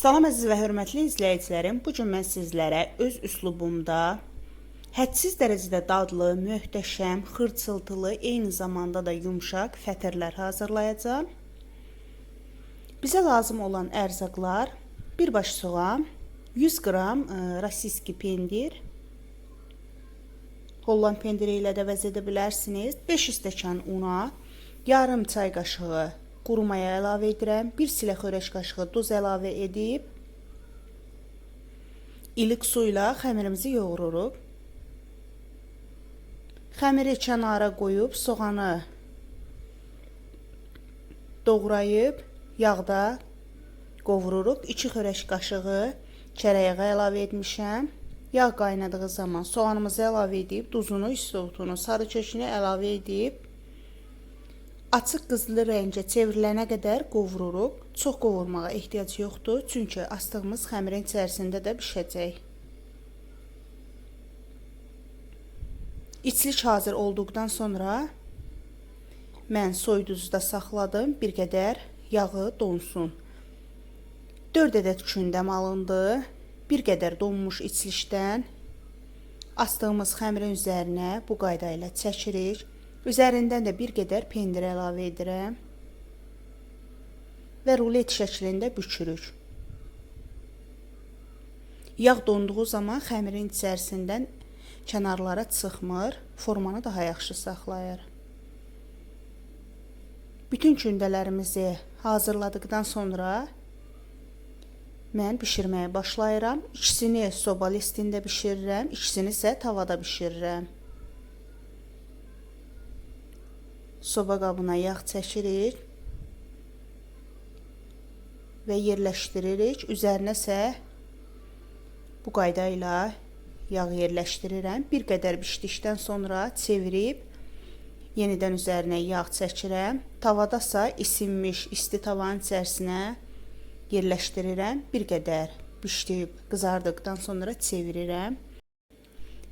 Salam əziz və hörmətli izləyicilərim. Bu gün mən sizlərə öz üslubumda hədsiz dərəcədə dadlı, möhtəşəm, xırçıltılı, eyni zamanda da yumşaq fətirlər hazırlayacağam. Bizə lazım olan ərzaqlar: bir baş soğan, 100 qram ə, rasiski pendir, Holland pendiri ilə də vəz edə bilərsiniz. 5 stəkan una, yarım çay qaşığı quru maya əlavə edirəm. 1 silə xörək qaşığı duz əlavə edib ilik su ilə xəmirimizi yoğururuq. Xəmiri kənara qoyub soğanı doğrayıb yağda qovururuq. 2 xörək qaşığı kərə yağı əlavə etmişəm. Yağ qaynadığı zaman soğanımızı əlavə edib, duzunu, isotunu, sarı kökünü əlavə edib açıq qızılı rəngə çevrilənə qədər qovururuq. Çox qovurmağa ehtiyac yoxdur, çünki astığımız xəmirin içərisində də bişəcək. İçlik hazır olduqdan sonra mən soyduzda saxladım. Bir qədər yağı donsun. 4 ədəd kündəm alındı. Bir qədər donmuş içlikdən astığımız xəmirin üzərinə bu qayda ilə çəkirik. Üzərindən də bir qədər pendir əlavə edirəm və rulet şəklində bükürük. Yağ donduğu zaman xəmirin içərisindən kənarlara çıxmır, formanı daha yaxşı saxlayır. Bütün kündələrimizi hazırladıktan sonra mən bişirməyə başlayıram. İkisini soba listində bişirirəm, ikisini isə tavada bişirirəm. Soba qabına yağ çəkirik və yerləşdiririk. Üzərinə isə bu qayda ilə yağ yerləşdirirəm. Bir qədər bişdikdən sonra çevirib yenidən üzərinə yağ çəkirəm. Tavadasa isinmiş isti tavanın içərisinə yerləşdirirəm. Bir qədər bişdiyib qızardıqdan sonra çevirirəm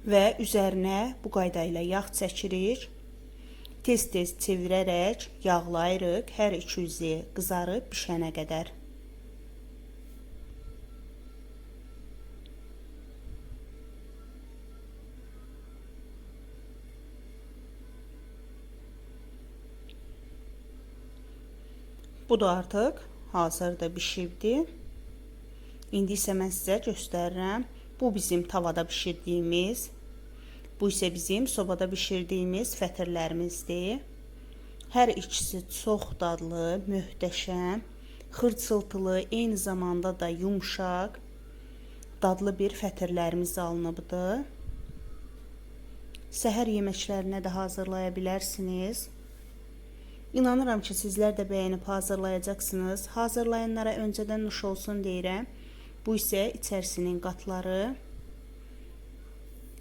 və üzərinə bu qayda ilə yağ çəkirik. Tez-tez çevirərək yağlayırıq hər iki üzü qızarıb bişənə qədər. Bu da artıq hazırda bişibdi. İndi isə mən sizə göstərirəm. Bu bizim tavada bişirdiyimiz, bu isə bizim sobada bişirdiyimiz fətirlərimizdir. Hər ikisi çox dadlı, möhtəşəm, xırçıltılı, eyni zamanda da yumşaq, dadlı bir fətirlərimiz alınıbdı. Səhər yeməklərinə də hazırlaya bilərsiniz. İnanıram ki, sizlər də bəyənib hazırlayacaqsınız. Hazırlayanlara öncədən nuş olsun deyirəm. Bu isə içərisinin qatları.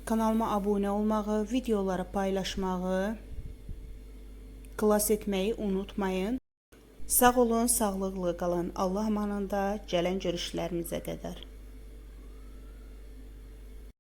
Kanalıma abunə olmağı, videoları paylaşmağı, klass etməyi unutmayın. Sağ olun, sağlıqlı qalın. Allah amanında gələn görüşlərimizə qədər.